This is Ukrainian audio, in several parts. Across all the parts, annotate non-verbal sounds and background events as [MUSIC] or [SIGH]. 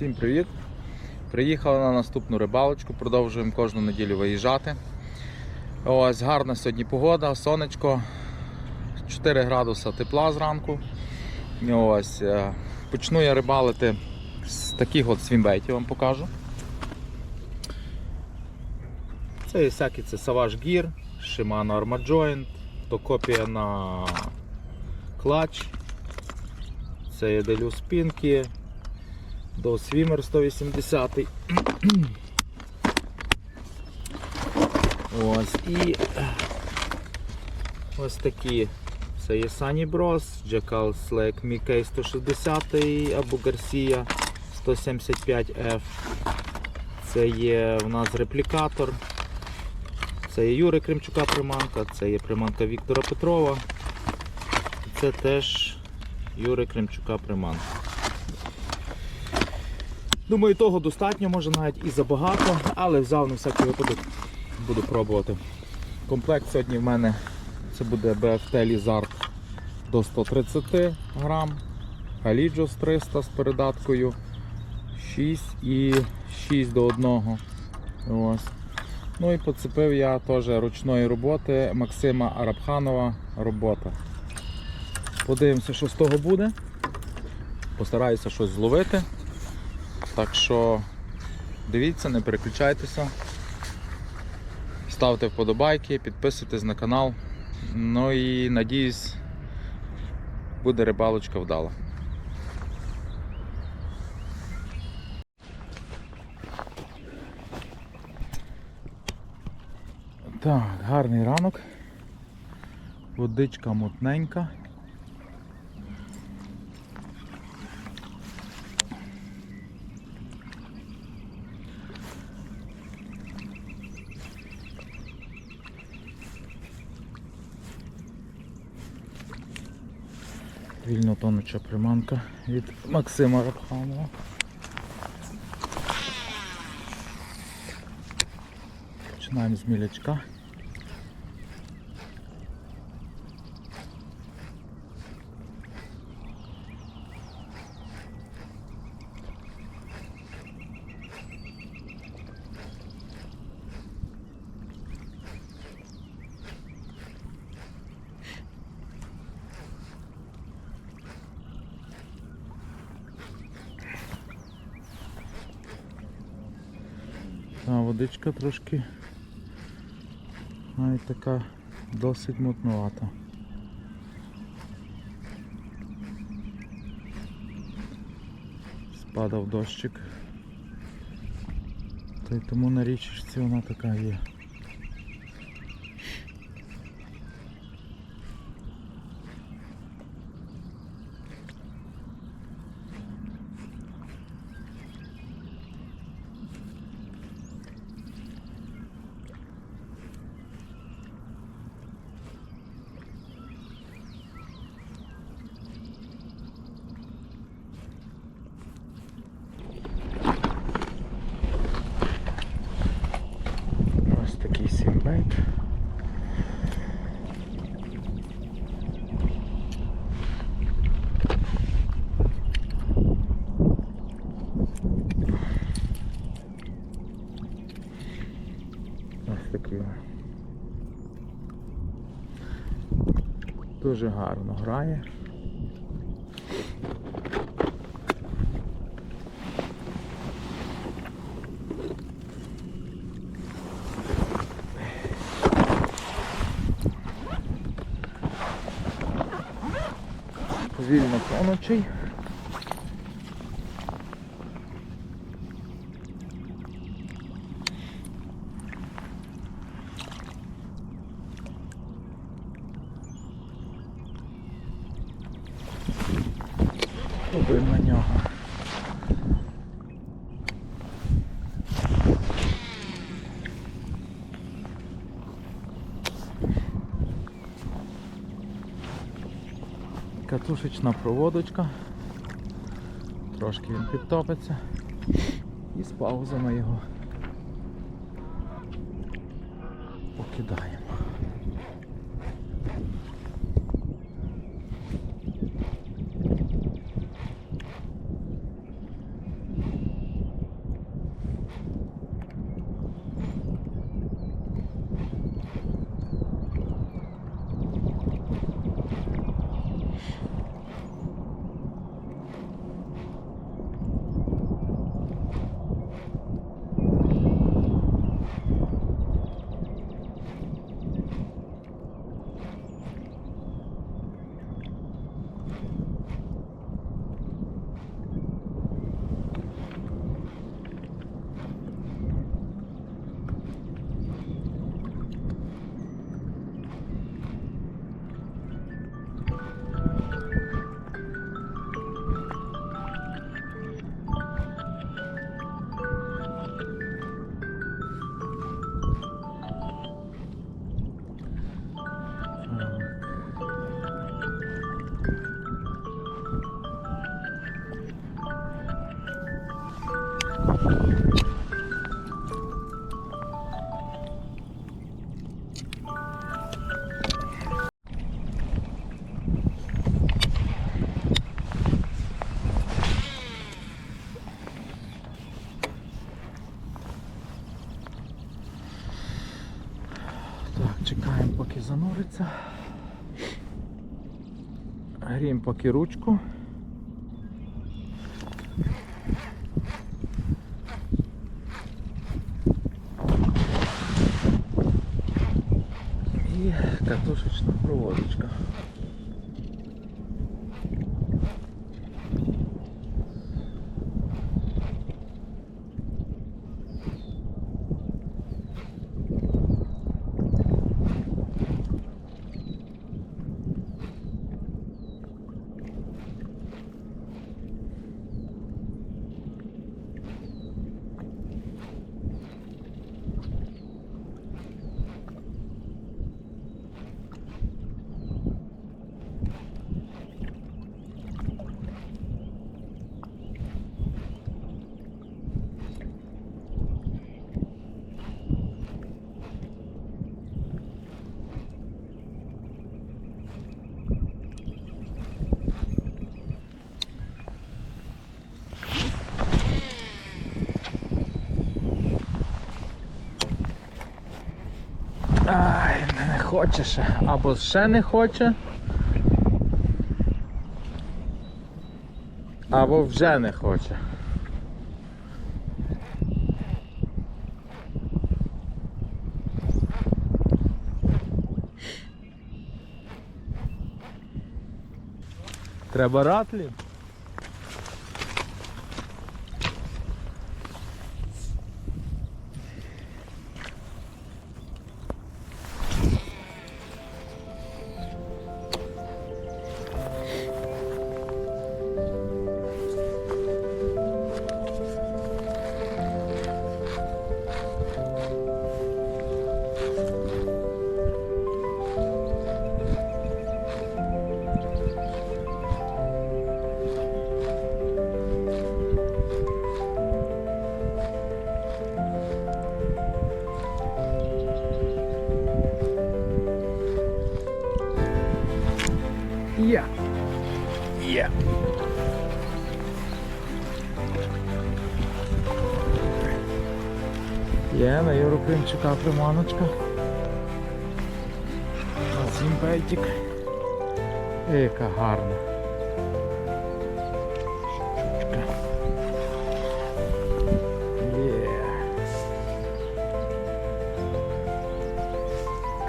Всім привіт! Приїхали на наступну рибалочку, продовжуємо кожну неділю виїжджати. Ось гарна сьогодні погода, сонечко, 4 градуса тепла зранку. Ось, е, почну я рибалити з таких от свімбейтів, вам покажу. Це є всякі це Savage Gear, Shimano Arma Joint, то копія на клач. Це є Делюс Пінкі, до Swimmer [CLEARS THROAT] 180. Ось і ось такі. Це є Sunny Bros, Jackal Slack Mickey 160 або Garcia 175F. Це є в нас реплікатор. Це є Юри Кримчука приманка, це є приманка Віктора Петрова. Це теж Юри Кримчука приманка. Думаю, того достатньо, може навіть і забагато, але взяв на всякий випадок, буду пробувати. Комплект сьогодні в мене це буде BFT Lizard до 130 грам, Halijos 300 з передаткою, 6 і 6 до 1. Ось. Ну і поцепив я теж ручної роботи Максима Арабханова робота. Подивимося, що з того буде. Постараюся щось зловити. Так що дивіться, не переключайтеся. Ставте вподобайки, підписуйтесь на канал. Ну і надіюсь, буде рибалочка вдала. Так, гарний ранок. Водичка мутненька. Вільно тонуча приманка від Максима Рабханова. Починаємо з мілячка. А водичка трошки навіть така досить мутнувата. Спадав дощик. Та й тому на річці вона така є. Ось такий сімбейт. Ось такий. Дуже гарно грає. Повільно тонучий. Катушечна проводочка. Трошки він підтопиться. І з паузами його покидаємо. Зануриться. Гріємо поки ручку. І катушечна проводочка. Ай, не хоче ще. Або ще не хоче. Або вже не хоче. Треба ратлі? Є. Є. Є, на Кримчука приманочка. Сім. Яка гарна. Щучка. Є.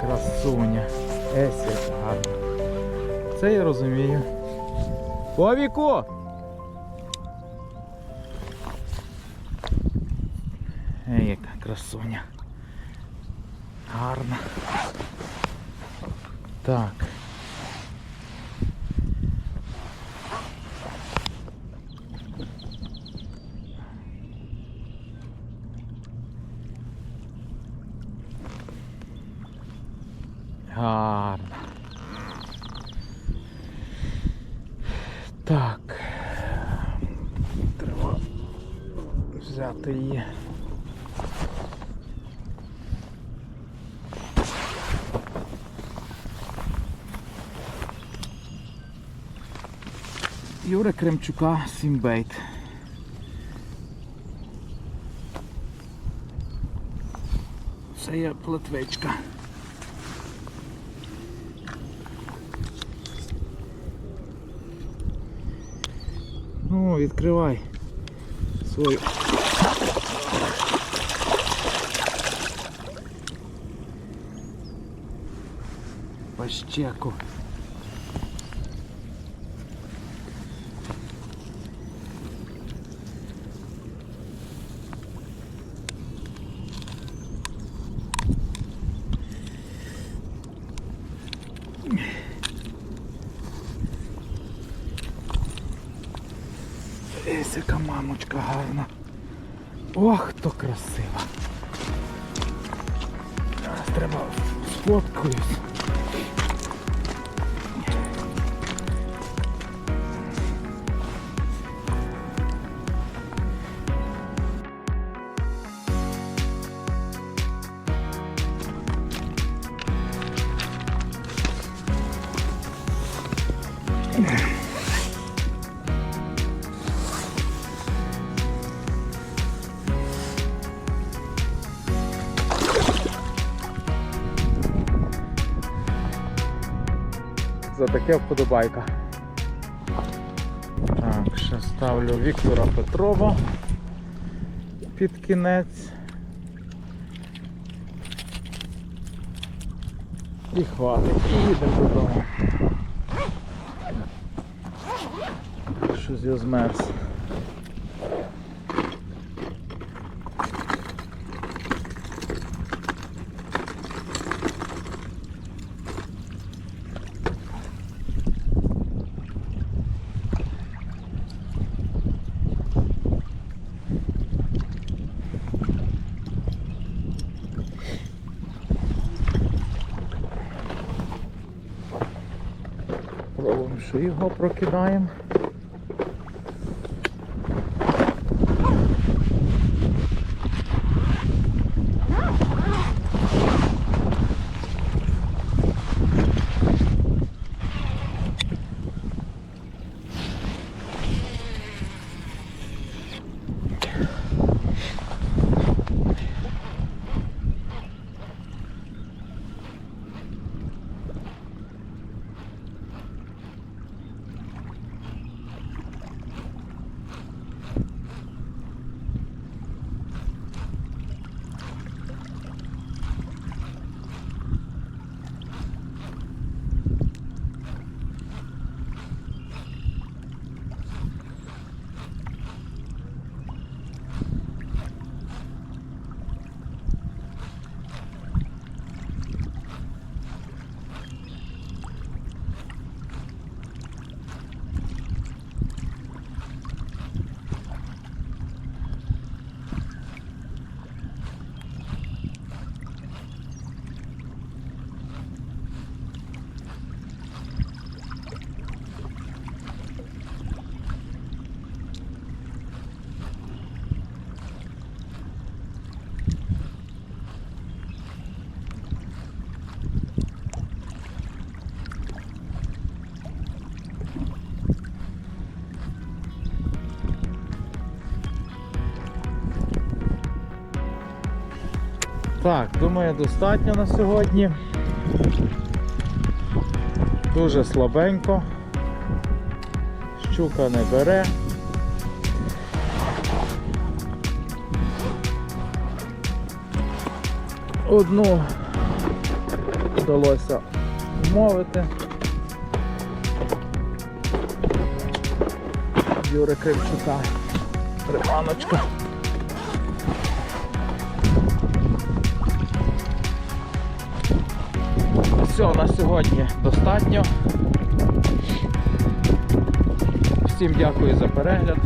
Красуня. Есь, яка гарна. Це я розумію. Вовіку! Ей, яка красуня. Гарна. Так. Гарна. Так. Треба взяти її. Юра Кремчука Сімбейт. Це є платвичка. Відкривай свою. Пащеку. Ось яка мамочка гарна. Ох, то красива. Зараз треба сфоткаюсь. За таке вподобайка. Так, ще ставлю Віктора Петрова під кінець. І хватить, і їдемо додому. Щось я змерз. Пробуємо, що його прокидаємо. Так, думаю, достатньо на сьогодні. Дуже слабенько. Щука не бере. Одну вдалося вмовити. Юри Кривчука. Приманочка. Все, на сьогодні достатньо. Всім дякую за перегляд.